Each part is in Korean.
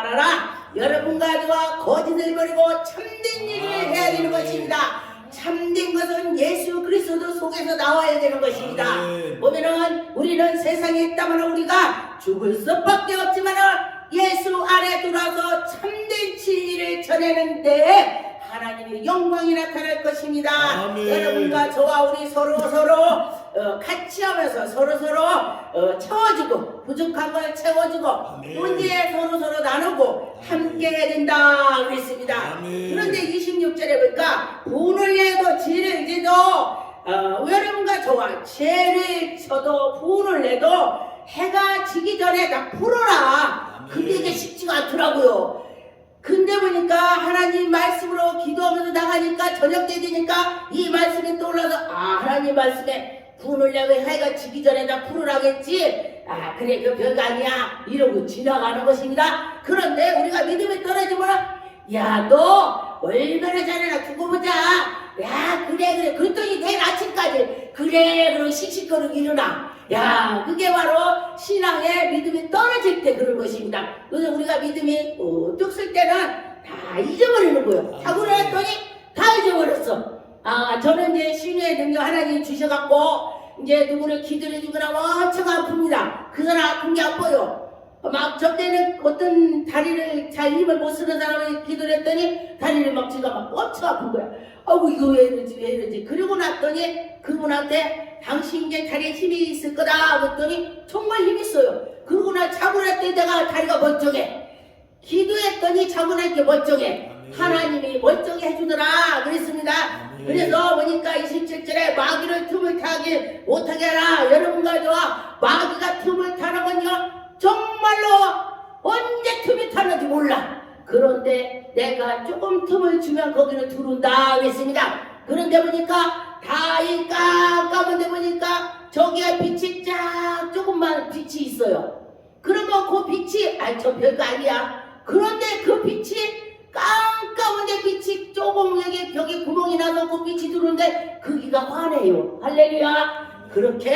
말하라. 여러분과 저와 거짓을 버리고 참된 일을 해야 되는 것입니다. 참된 것은 예수 그리스도 속에서 나와야 되는 것입니다. 아멘. 보면은 우리는 세상에 있다면 우리가 죽을 수밖에 없지만은 예수 안에 들어와서 참된 진리를 전하는데 하나님의 영광이 나타날 것입니다. 아멘. 여러분과 저와 우리 서로 서로 어, 같이 하면서 서로 서로 어, 채워주고 부족한 걸 채워주고 아멘. 문제 서로 서로 나누고 함께 해야 된다 그랬습니다. 아멘. 그런데 26절에 보니까 분을 내도 지를 지도 어, 여러분과 저와 죄를 쳐도 분을 내도 해가 지기 전에 다 풀어라. 아멘. 근데 이게 쉽지가 않더라고요. 근데 보니까 하나님 말씀으로 기도하면서 나가니까 저녁 때 되니까 이 말씀이 떠올라서 아 하나님 말씀에 내고 해가 지기 전에 다 풀으라겠지? 아 그래 그 별거 아니야. 이러고 지나가는 것입니다. 그런데 우리가 믿음이 떨어지면 야 너 얼마나 잘해라. 두고 보자. 야 그래 그래. 그랬더니 내일 아침까지 그래 그러고 씩씩거리고 일어나. 야 그게 바로 신앙의 믿음이 떨어질 때 그런 것입니다. 그래서 우리가 믿음이 우뚝 쓸 때는 다 잊어버리는 거예요. 자고 일어났더니 다 잊어버렸어 아 저는 이제 신의 능력 하나님 주셔갖고 이제 누구를 기도해 주거나 엄청 아픕니다 그 사람 아픈 게안 보여 막 저때는 어떤 다리를 잘 힘을 못 쓰는 사람을 기도를 했더니 다리를 막 지가 막 엄청 아픈 거야. 아이고 이거 왜 이러지 왜 이러지. 그러고 났더니 그분한테 당신 이제 다리에 힘이 있을 거다 그랬더니 정말 힘 있어요. 그러고 나 자고 났더니 내가 다리가 멀쩡해. 기도했더니 자고 날게 멀쩡해. 하나님이 멀쩡해 해주더라 타게 못하게 하라. 여러분과 저와 마귀가 틈을 타는 건요 정말로 언제 틈이 타는지 몰라. 그런데 내가 조금 틈을 주면 거기는 들어온다 그랬습니다. 그런데 보니까 다이 깜깜한데 보니까 저기에 빛이 쫙 조금만 빛이 있어요. 그러면 그 빛이 아이 저 별거 아니야. 그런데 그 빛이 조금 여기 벽에 구멍이 나서 그 빛이 들어오는데 거기가 환해요. 할렐루야. 그렇게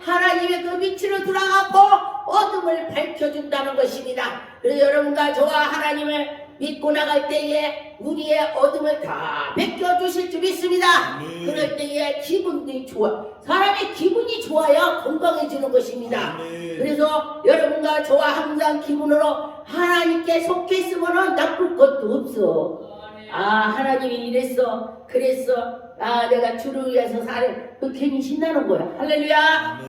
하나님의 그 빛으로 들어가고 어둠을 밝혀준다는 것입니다. 그래서 여러분과 저와 하나님을 믿고 나갈 때에 우리의 어둠을 다 벗겨주실 줄 믿습니다. 아멘. 그럴 때에 기분이 좋아. 사람의 기분이 좋아야 건강해지는 것입니다. 아멘. 그래서 여러분과 저와 항상 기분으로 하나님께 속해 있으면 나쁠 것도 없어. 아 하나님이 이랬어 그랬어. 아 내가 주를 위해서 살을 그 괜히 신나는 거야. 할렐루야